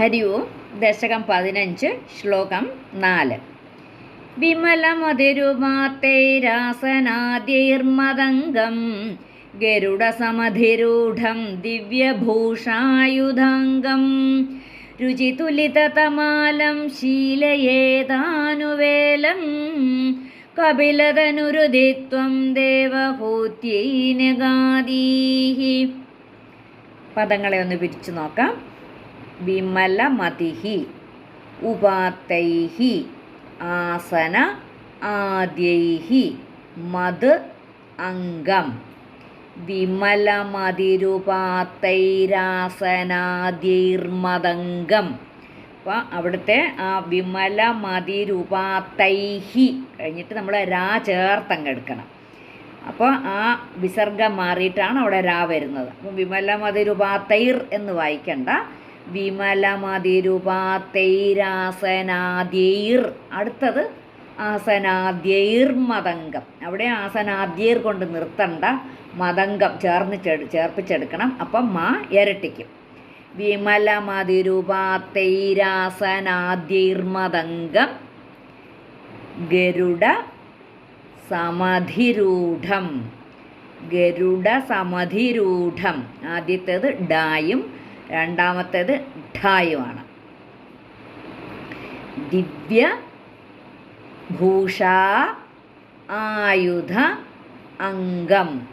ഹരി ഓം ദശകം പതിനഞ്ച് ശ്ലോകം നാല്. വിമലമതിരുമാത്തൈരാസനാദ്യൈർമതംഗം ഗരുഡസമധിരൂഢം ദിവ്യഭൂഷായുധാംഗം. രുചിതുലിതതമാലം ശീലയേതാനുവേലം കപിലതനുരുദിത്വം ദേവഹൂത്യൈനഗാദീഹി. പദങ്ങളെ ഒന്ന് പിരിച്ചു നോക്കാം. വിമലമതിഹി ഉപാത്തൈഹി ആസന ആദ്യൈഹി മത് അംഗം. വിമലമതിരുപാത്തൈരാസനാദ്യൈർമതംഗം അപ്പോൾ അവിടുത്തെ ആ വിമലമതിരുപാത്തൈഹി കഴിഞ്ഞിട്ട് നമ്മൾ രാ ചേർത്തങ്ങെടുക്കണം. അപ്പോൾ ആ വിസർഗം മാറിയിട്ടാണ് അവിടെ രാ വരുന്നത്. അപ്പോൾ വിമലമതിരുപാത്തൈർ എന്ന് വായിക്കണ്ട. വിമലമതിരുപാത്തൈരാസനാദ്യൈർ. അടുത്തത് ആസനാദ്യൈർ മതംഗം അവിടെ ആസനാദ്യൈർ കൊണ്ട് നിർത്തണ്ട മതംഗം ചേർന്ന് ചെടു ചേർപ്പിച്ചെടുക്കണം. അപ്പം മാ ഇരട്ടിക്കും. വിമലമതിരുപാത്തൈരാസനാദ്യൈർമതംഗം ഗരുഡ സമധിരൂഢം. ഗരുഡ സമധിരൂഢം. ആദ്യത്തേത് ഡായും രണ്ടാമത്തേത് ഢായുവാണ് ദിവ്യ ഭൂഷ ആയുധ അംഗം.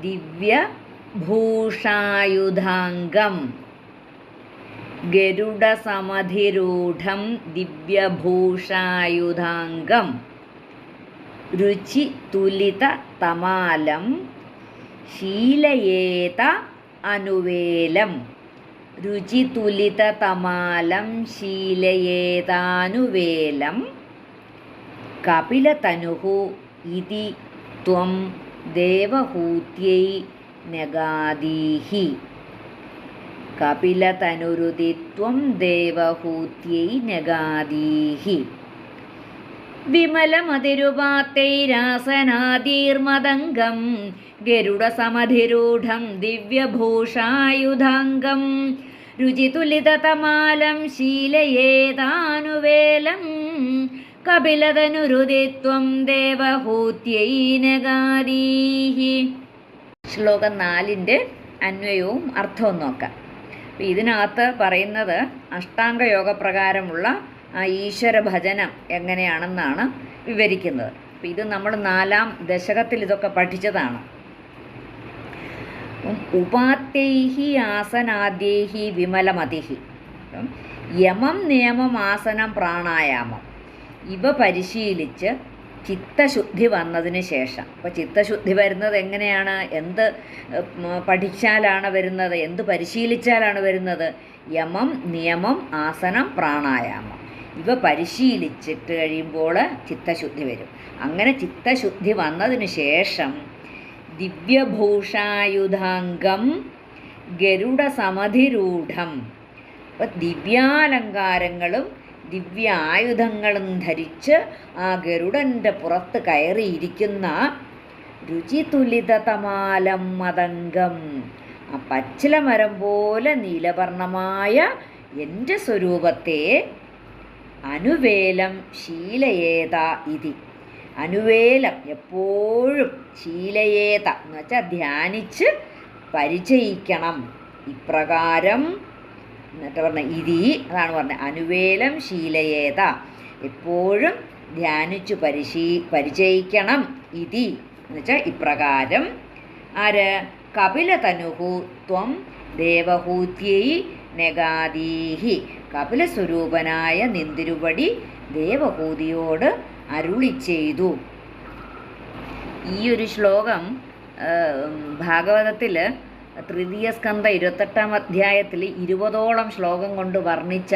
ദിവ്യ ഭൂഷായുധാംഗം. ഗരുഡസമധിരൂഢം ദിവ്യഭൂഷായുധാംഗം രുചി തുലിത തമാലം. ശീലയേത അനുവേലം. രുചിതുലിത തമാലം ശീലയേതാനുവേലം. കപിലതനുഹു ഇതി ത്വം ദേവഹൂത്യൈ നഗാദീഹി. കപിലതനുരുതി ത്വം ദേവഹൂത്യൈ നഗാദീഹി. വിമലമതിരുപാത്തൈരാസനാദീർമതംഗം ഗരുഡസമധിരൂഢം ദിവ്യഭൂഷായുധാംഗം. രുചിതുലിതതമാലം ശീലയേതാനുവേലം കപിലതനുരുദിത്വം ദേവഹൂത്യൈനഗാദീഹി ശ്ലോകം നാലിന്റെ അന്വയവും അർത്ഥവും നോക്കാം. ഇതിനകത്ത് പറയുന്നത് അഷ്ടാംഗ പ്രകാരമുള്ള ആ ഈശ്വര ഭജനം എങ്ങനെയാണെന്നാണ് വിവരിക്കുന്നത്. അപ്പം ഇത് നമ്മൾ നാലാം ദശകത്തിൽ ഇതൊക്കെ പഠിച്ചതാണ്. ഉപാത്യൈഹി ആസനാദ്യൈഹി വിമലമതിഹി. യമം നിയമം ആസനം പ്രാണായാമം. ഇവ പരിശീലിച്ച് ചിത്തശുദ്ധി വന്നതിന് ശേഷം. അപ്പോൾ ചിത്തശുദ്ധി വരുന്നത് എങ്ങനെയാണ്? എന്ത് പഠിച്ചാലാണ് വരുന്നത്? എന്ത് പരിശീലിച്ചാലാണ് വരുന്നത്? യമം നിയമം ആസനം പ്രാണായാമം. ഇവ പരിശീലിച്ചിട്ട് കഴിയുമ്പോൾ ചിത്തശുദ്ധി വരും. അങ്ങനെ ചിത്തശുദ്ധി വന്നതിന് ശേഷം ദിവ്യഭൂഷായുധാംഗം ഗരുഡസമധിരൂഢം. അപ്പോൾ ദിവ്യാലങ്കാരങ്ങളും ദിവ്യായുധങ്ങളും ധരിച്ച് ആ ഗരുഡന്റെ പുറത്ത് കയറിയിരിക്കുന്ന രുചിതുലിതതമാലം മതംഗം ആ പച്ചില മരം പോലെ നീലവർണമായ എന്റെ സ്വരൂപത്തെ അനുവേലം ശീലയേത ഇതി. അനുവേലം എപ്പോഴും ശീലയേത എന്ന് വെച്ചാൽ ധ്യാനിച്ച് പരിചയിക്കണം. ഇപ്രകാരം എന്നിട്ട് പറഞ്ഞ ഇതി അതാണ് പറഞ്ഞത് അനുവേലം ശീലയേത. എപ്പോഴും ധ്യാനിച്ചു പരിശീ പരിചയിക്കണം ഇതി എന്ന് വെച്ചാൽ ഇപ്രകാരം. ആര്? കപിലതനുഹു ത്വം ദേവഹൂത്യൈ നെഗാദീഹി. കപിലസ്വരൂപനായ നിന്തിരുപടി ദേവഭൂതിയോട് അരുളി ചെയ്തു. ഈ ഒരു ശ്ലോകം ഭാഗവതത്തിൽ തൃതീയ സ്കന്ധ ഇരുപത്തെട്ടാം അധ്യായത്തിൽ ഇരുപതോളം ശ്ലോകം കൊണ്ട് വർണിച്ച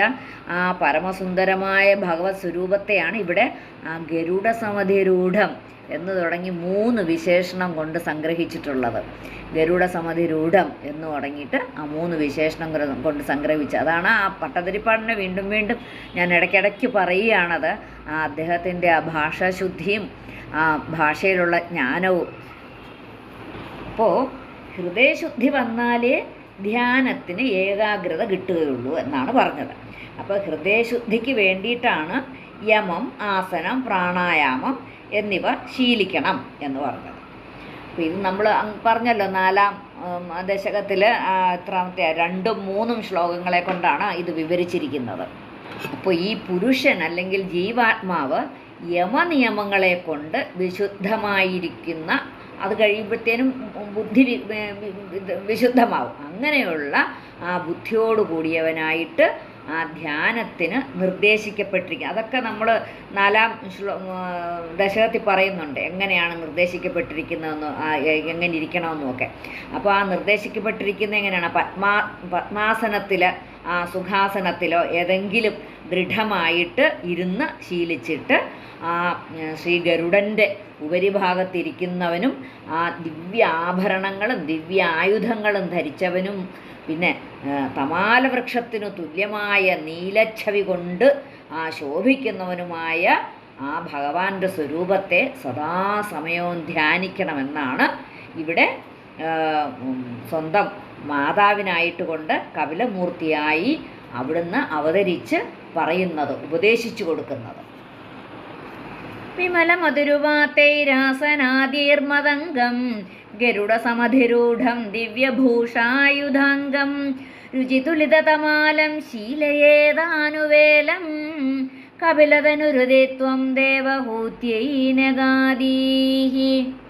ആ പരമസുന്ദരമായ ഭഗവത് സ്വരൂപത്തെയാണ് ഇവിടെ ആ ഗരുഡ സമധിരൂഢം എന്ന് തുടങ്ങി മൂന്ന് വിശേഷണം കൊണ്ട് സംഗ്രഹിച്ചിട്ടുള്ളത്. ഗരുഡസമധിരൂഢം എന്ന് തുടങ്ങിയിട്ട് ആ മൂന്ന് വിശേഷണം കൊണ്ട് സംഗ്രഹിച്ച്. അതാണ് ആ പട്ടതിരിപ്പാടിനെ വീണ്ടും വീണ്ടും ഞാൻ ഇടയ്ക്കിടയ്ക്ക് പറയുകയാണത്. ആ അദ്ദേഹത്തിന്റെ ആ ഭാഷാശുദ്ധിയും ആ ഭാഷയിലുള്ള ജ്ഞാനവും. അപ്പോൾ ഹൃദയശുദ്ധി വന്നാലേ ധ്യാനത്തിന് ഏകാഗ്രത കിട്ടുകയുള്ളൂ എന്നാണ് പറഞ്ഞത്. അപ്പോൾ ഹൃദയശുദ്ധിക്ക് വേണ്ടിയിട്ടാണ് യമം ആസനം പ്രാണായാമം എന്നിവ ശീലിക്കണം എന്ന് പറഞ്ഞത്. അപ്പോൾ ഇത് നമ്മൾ പറഞ്ഞല്ലോ നാലാം ദശകത്തിൽ എത്രാമത്തെ രണ്ടും മൂന്നും ശ്ലോകങ്ങളെ കൊണ്ടാണ് ഇത് വിവരിച്ചിരിക്കുന്നത്. അപ്പോൾ ഈ പുരുഷൻ അല്ലെങ്കിൽ ജീവാത്മാവ് യമനിയമങ്ങളെ കൊണ്ട് വിശുദ്ധമായിരിക്കുന്ന അത് കഴിയുമ്പോഴത്തേനും ബുദ്ധി വിശുദ്ധമാവും. അങ്ങനെയുള്ള ആ ബുദ്ധിയോട് കൂടിയവനായിട്ട് ആ ധ്യാനത്തിന് നിർദ്ദേശിക്കപ്പെട്ടിരിക്കുക അതൊക്കെ നമ്മൾ നാലാം ദശകത്തിൽ പറയുന്നുണ്ട്. എങ്ങനെയാണ് നിർദ്ദേശിക്കപ്പെട്ടിരിക്കുന്നതെന്ന് എങ്ങനെ ഇരിക്കണമെന്നും ഒക്കെ അപ്പോൾ ആ നിർദ്ദേശിക്കപ്പെട്ടിരിക്കുന്ന എങ്ങനെയാണ്? പത്മാ പത്മാസനത്തിൽ ആ സുഖാസനത്തിലോ ഏതെങ്കിലും ദൃഢമായിട്ട് ഇരുന്ന് ശീലിച്ചിട്ട് ആ ശ്രീ ഗരുഡന്റെ ഉപരിഭാഗത്തിരിക്കുന്നവനും ആ ദിവ്യ ആഭരണങ്ങളും ദിവ്യ ആയുധങ്ങളും ധരിച്ചവനും പിന്നെ തമാല തമാലവൃക്ഷത്തിനു തുല്യമായ നീലച്ഛവി കൊണ്ട് ആ ശോഭിക്കുന്നവനുമായ ആ ഭഗവാന്റെ സ്വരൂപത്തെ സദാസമയവും ധ്യാനിക്കണമെന്നാണ് ഇവിടെ സ്വന്തം മാതാവിനായിട്ട് കൊണ്ട് കപിലമൂർത്തിയായി അവിടുന്ന് അവതരിച്ച് പറയുന്നത് ഉപദേശിച്ചു കൊടുക്കുന്നത്. വിമല മധുരുവാർത്തൈരാസനാദീർമതംഗം ഗരുഡസമധിരൂഢം ദിവ്യഭൂഷായുധാംഗം രുചിതുലിതമാലം ശീലയേതാനുവേലം കപിലതനുരുതിത്വം ദേവഹൂത്യൈ നഗാദീः